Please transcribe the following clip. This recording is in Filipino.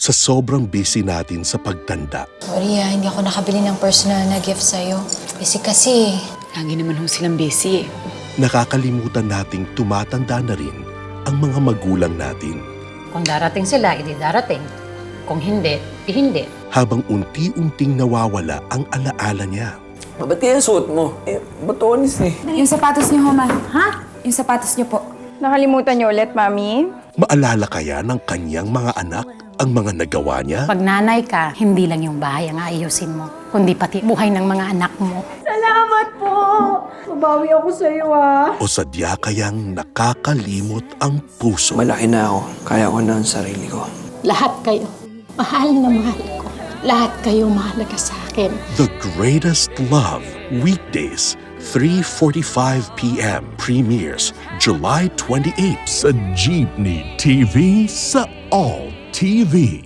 sa sobrang busy natin sa pagtanda. Sorry ah, hindi ako nakabili ng personal na gift sa'yo. Kasi kasi, Lagi naman ho silang busy eh. Nakakalimutan nating tumatanda na rin ang mga magulang natin Kung darating sila, hindi darating. Kung hindi, di hindi. habang unti-unting nawawala ang alaala niya. Ba't kaya suot mo? Eh, batonis eh. Yung sapatos niyo, Homa. Ha? Yung sapatos niyo po. Nakalimutan niyo ulit, Mami? Maalala kaya ng kanyang mga anak ang mga nagawa niya? Pag nanay ka, hindi lang yung bahay ang ayusin mo, kundi pati buhay ng mga anak mo. Salamat po! Mabawi ako sa iyo, ah. O sadya kayang nakakalimot ang puso? Malaki na ako. Kaya ko na ang sarili ko. Lahat kayo, mahal na mahal ko. Lahat kayo mahalaga sa akin. The Greatest Love, weekdays, 3.45 p.m. Premieres July 28 sa Jeepney TV sa All TV.